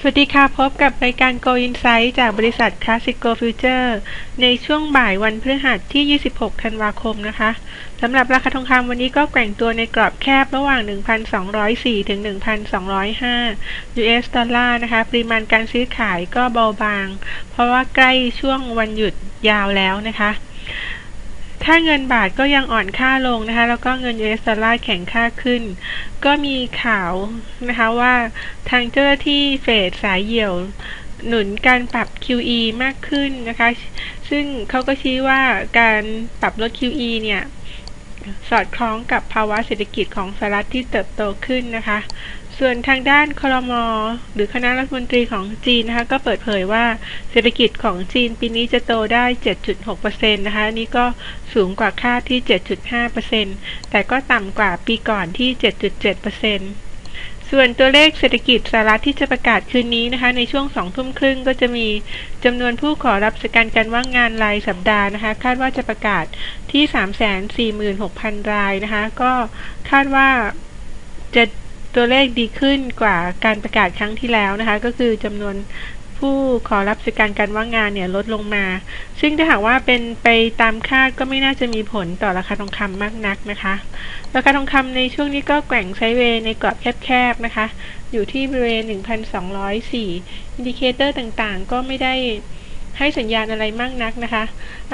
สวัสดีค่ะ พบกับรายการ Go Insight จากบริษัท Classico Future ในช่วงบ่ายวันพฤหัสที่ 26 ธันวาคมนะคะสำหรับราคาทองคำวันนี้ก็แกว่งตัวในกรอบแคบระหว่าง 1,204 ถึง 1,205 US ดอลลาร์นะคะ ปริมาณการซื้อขายก็เบาบาง เพราะว่าใกล้ช่วงวันหยุดยาวแล้วนะคะ ถ้าเงินบาทก็ยังอ่อนค่าลงนะคะ แล้วก็เงิน US ดอลลาร์แข็งค่าขึ้น ก็มีข่าวนะคะว่าทางเจ้าหน้าที่เฟดสายเหี่ยวหนุนการปรับ QE มากขึ้นนะคะ ซึ่งเขาก็ชี้ว่าการปรับลด QE เนี่ย สอดคล้องกับภาวะเศรษฐกิจของสหรัฐที่เติบโตขึ้นนะคะ ส่วนทางด้านคลมหรือคณะรัฐมนตรีของจีนนะคะ ก็เปิดเผยว่าเศรษฐกิจของจีนปีนี้จะโตได้ 7.6%นะคะนี่ก็สูงกว่าคาดที่ 7.5%แต่ก็ต่ำกว่าปีก่อนที่ 7.7%ส่วนตัวเลขเศรษฐกิจสหรัฐที่จะประกาศคืนนี้นะคะ ในช่วงสองทุ่มครึ่งก็จะมีจำนวนผู้ขอรับสการการว่างงานรายสัปดาห์นะคะ คาดว่าจะประกาศที่ 346,000 รายนะคะ ก็คาดว่าจะ ตัวเลขดีขึ้นกว่าการประกาศครั้งที่แล้วนะคะ ก็คือจำนวนผู้ขอรับสิการการว่างงานเนี่ยลดลงมา ซึ่งถ้าหากว่าเป็นไปตามคาดก็ไม่น่าจะมีผลต่อราคาทองคำมากนักนะคะ ราคาทองคำในช่วงนี้ก็แกว่งไซเวย์ในกรอบแคบๆนะคะ อยู่ที่บริเวณ 1,204 อินดิเคเตอร์ต่างๆ ก็ไม่ได้ให้สัญญาณอะไรมากนักนะคะ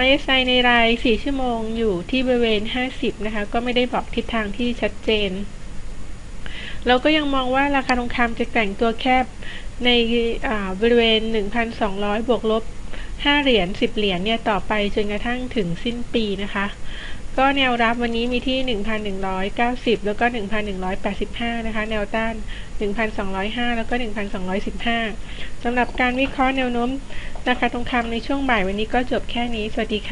RSI ในราย 4 ชั่วโมงอยู่ที่บริเวณ 50 นะคะ ก็ไม่ได้บอกทิศทางที่ชัดเจน เราก็ยังมองว่าราคาทองคำจะแกว่งตัวแคบในบริเวณ 1,200 บวกลบ 5 เหรียญ 10 เหรียญเนี่ยต่อไปจนกระทั่งถึงสิ้นปีนะคะ ก็แนวรับวันนี้มีที่ 1,190 แล้วก็ 1,185 นะคะ แนวต้าน 1,205 แล้วก็ 1,215 สำหรับการวิเคราะห์แนวโน้มราคาทองคำในช่วงบ่ายวันนี้ก็จบแค่นี้ สวัสดีค่ะ